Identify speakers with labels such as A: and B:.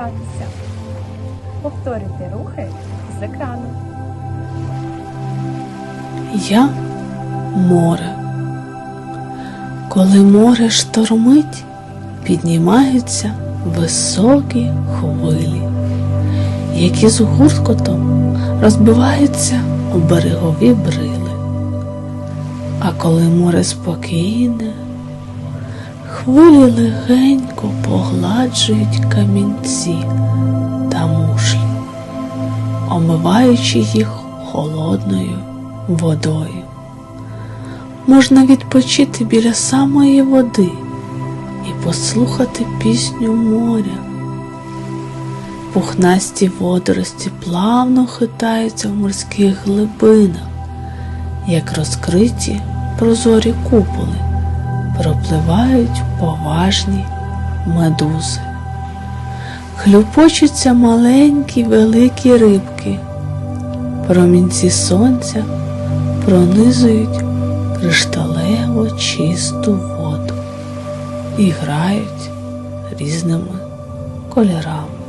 A: гратися. Повторюйте рухи з екрану.
B: Я море. Коли море штормить, піднімаються високі хвилі, які з гуркотом розбиваються у берегові брили. А коли море спокійне, хвилі легенько погладжують камінці та мушлі омиваючи їх холодною водою. Можна відпочити біля самої води і послухати пісню моря. Пухнасті водорості плавно хитаються в морських глибинах, як розкриті прозорі куполи, пропливають поважні медузи хлюпочуться маленькі великі рибки. Промінці сонця пронизують кришталево чисту воду і грають різними кольорами.